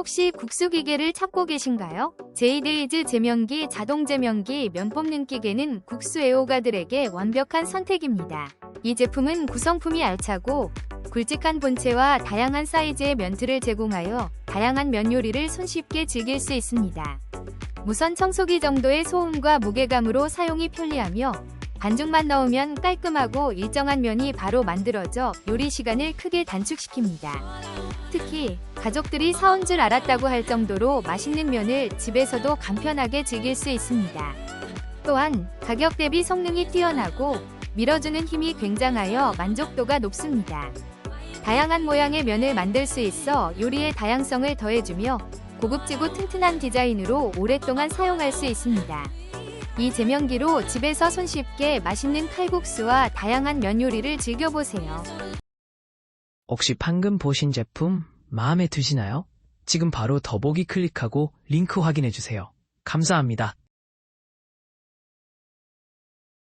혹시 국수 기계를 찾고 계신가요? 제이데이즈 제명기 자동 제명기 면 뽑는 기계는 국수 애호가들에게 완벽한 선택입니다. 이 제품은 구성품이 알차고 굵직한 본체와 다양한 사이즈의 면틀을 제공하여 다양한 면 요리를 손쉽게 즐길 수 있습니다. 무선 청소기 정도의 소음과 무게감으로 사용이 편리하며 반죽만 넣으면 깔끔하고 일정한 면이 바로 만들어져 요리 시간을 크게 단축시킵니다. 특히 가족들이 사온 줄 알았다고 할 정도로 맛있는 면을 집에서도 간편하게 즐길 수 있습니다. 또한 가격 대비 성능이 뛰어나고 밀어주는 힘이 굉장하여 만족도가 높습니다. 다양한 모양의 면을 만들 수 있어 요리의 다양성을 더해주며 고급지고 튼튼한 디자인으로 오랫동안 사용할 수 있습니다. 이 제면기로 집에서 손쉽게 맛있는 칼국수와 다양한 면 요리를 즐겨보세요. 혹시 방금 보신 제품 마음에 드시나요? 지금 바로 더보기 클릭하고 링크 확인해주세요. 감사합니다.